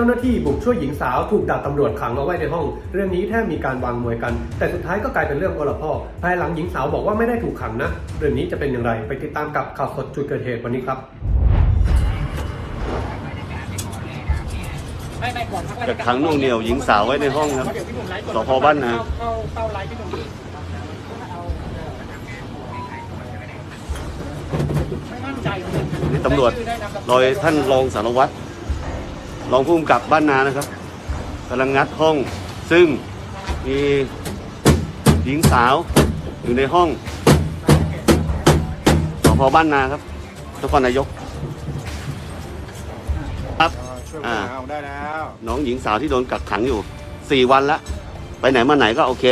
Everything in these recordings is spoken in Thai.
จ้าหน้าที่บุกช่วยหญิงสาวถูกดาบตำรวจขังเอาไว้ในห้อง เรื่องนี้แทบมีการวางมวยกัน แต่สุดท้ายก็กลายเป็นเรื่องโอละพ่อภายหลังหญิงสาวบอกว่าไม่ได้ถูกขังนะเรื่องนี้จะเป็นอย่างไรไปติดตามกับข่าวสดจุดเกิดเหตุวันนี้ครับไม่ไม่ก่อนพักกักขังหน่วงเหนี่ยวหญิงสาวไว้ในห้องครับเดี๋ยวพี่หนุ่มไลฟ์สพบ้านนาเข้าเข้าไลฟ์พี่หนุ่มไม่มั่นใจเลยนี่ตำรวจโดยท่านรองสารวัตร รองผู้กำกับบ้านนานะครับกำลังงัดห้อง ซึ่งมีหญิงสาวอยู่ในห้องสพบ้านนาครับนครนายก ครับช่วยอ่า หาเอาได้แล้วน้องหญิงสาวที่โดนกักขังอยู่สี่วันละ ไปไหนมาไหนก็โอเค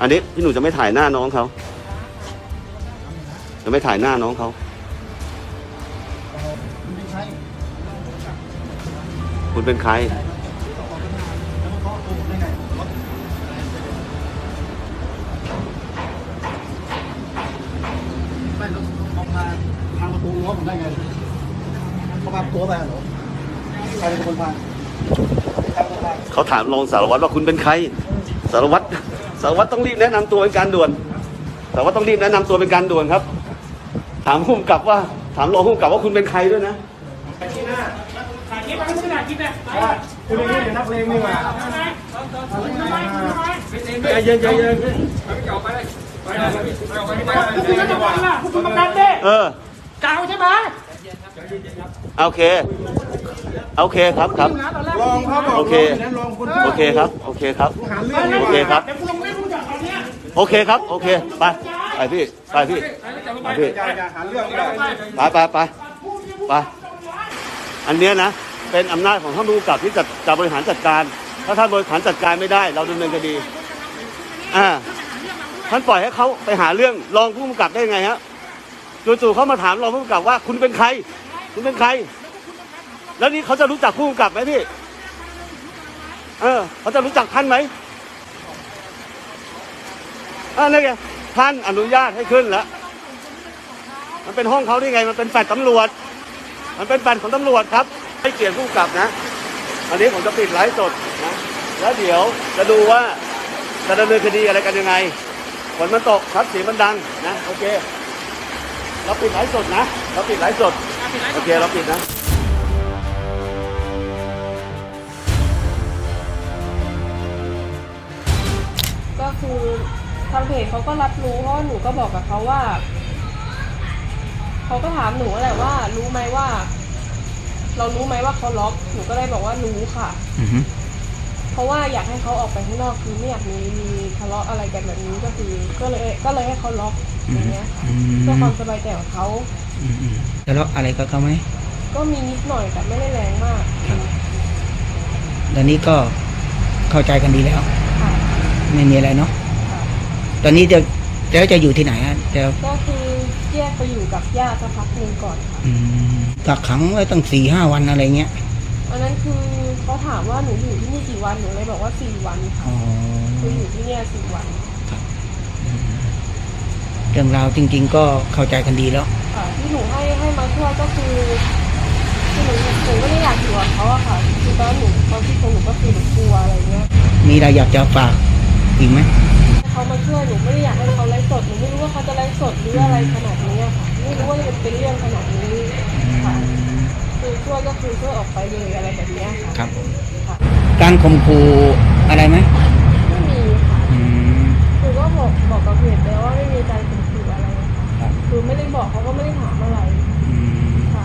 อันนี้พี่หนูจะไม่ถ่ายหน้าน้องเขา จะไม่ถ่ายหน้าน้องเขา คุณเป็นใคร ไม่ต้องเอามาทางประตูรั้วผมได้ไงเขามาตัวไปเหรอใครเป็นคนพาใครเป็นคนพาเขาถามรองสารวัตรว่าคุณเป็นใคร สารวัตร สารวัตรต้องรีบแนะนำตัวเป็นการด่วน สารวัตรต้องรีบแนะนำตัวเป็นการด่วนครับ ถามผู้กำกับว่า ถามรองผู้กำกับว่าคุณเป็นใครด้วยนะ ถ่ายคลิปมันไม่ใช่ คลิปนะคุณนี่เป็นนักเลงนี่หว่าใจเย็นใจเย็นคุณจะบอกล่ะคุณกำนันเด้เออกาวใช่ไหมโอเค โอเคครับครับลองเขาบโอเคโอเคครับ โอเคครับ โอเคครับเดี๋ยวคุณลงไม่รู้จักตอนเนี้ยโอเคครับ โอเค ไป ไปพี่ ไปพี่ ไปพี่ ไปไปไป ไป อันเนี้ยนะ เป็นอำนาจของท่านผู้กำกับที่จะจะบริหารจัดการ ถ้าท่านบริหารจัดการไม่ได้ เราดำเนินคดี อ่า ท่านปล่อยให้เขาไปหาเรื่องรองผู้กำกับได้ไงฮะจู่ๆเขามาถามรองผู้กำกับว่าคุณเป็นใคร คุณเป็นใคร แล้วนี่เขาจะรู้จักผู้กำกับไหมพี่ เออ เขาจะรู้จักท่านไหมอ่านี่นไงท่านอนุญาตให้ขึ้นแล้วมันเป็นห้องเขาได้ไง มันเป็นแฟลตตำรวจ มันเป็นแฟลตของตำรวจครับ ให้เกียรติผู้กำกับนะ อันนี้ผมจะปิดไลฟ์สดนะ แล้วเดี๋ยวจะดูว่าจะดำเนินคดีอะไรกันยังไง ฝนมันตกครับเสียงมันดังนะ โอเค เราปิดไลฟ์สดนะ เราปิดไลฟ์สด โอเค เราปิดนะก็คือทางเพจเขาก็รับรู้เพราะว่าหนูก็บอกกับเขาว่า เขาก็ถามหนูแหละว่า รู้ไหมว่า เรารู้ไหมว่าเขาล็อกหนูก็เลยบอกว่ารู้ค่ะเพราะว่าอยากให้เขาออกไปข้างนอกคือไม่อยากมีมีทะเลาะอะไรกันแบบนี้ก็คือ ก็เลยก็เลยให้เขาล็อกอย่างเงี้ยค่ะเพื่อความสบายใจของเขาอืมอืมทะเลาะอะไรกับเขาไหม ก็มีนิดหน่อยแต่ไม่ได้แรงมากตอนนี้ก็เข้าใจกันดีแล้ว ค่ะไม่มีอะไรเนาะตอนนี้จะแล้วจะอยู่ที่ไหนอะจะก็คือแยกไปอยู่กับญาติสักพักหนึ่งก่อนค่ะ อืม กักขังไว้ตั้งสี่ห้าวันอะไรเงี้ยอันนั้นคือเขาถามว่าหนูอยู่ที่นี่กี่วันหนูเลยบอกว่าสี่วันค่ะอ๋อคืออยู่ที่เนี่ยสี่วันเรื่องราวจริง ๆ ก็เข้าใจกันดีแล้ว ค่ะที่หนูให้ให้มาช่วยก็คือคือหนูหนูไม่ได้อยากอยู่กับเขาอะค่ะคือตอนหนูตอนที่ของหนูก็คือหนูกลัวอะไรเงี้ยมีอะไรอยากจะฝากอีกไหมเขามาช่วยหนูไม่ได้อยากให้เขาไลฟ์สดหนูไม่รู้ว่าเขาจะไลฟ์สดหรืออะไรขนาดนี้อะค่ะไม่รู้ว่าจะเป็นเรื่องขนาดนี้ค่ะ คือช่วยก็คือช่วยออกไปเลยอะไรแบบเนี้ยค่ะ ครับค่ะการข่มขู่อะไรไหมไม่มีค่ะ อืม หนูก็บอกบอกกับเพจไปว่าไม่มีการข่มขู่อะไร ครับ คือไม่ได้บอกเขาก็ไม่ได้ถามอะไร อืม ค่ะ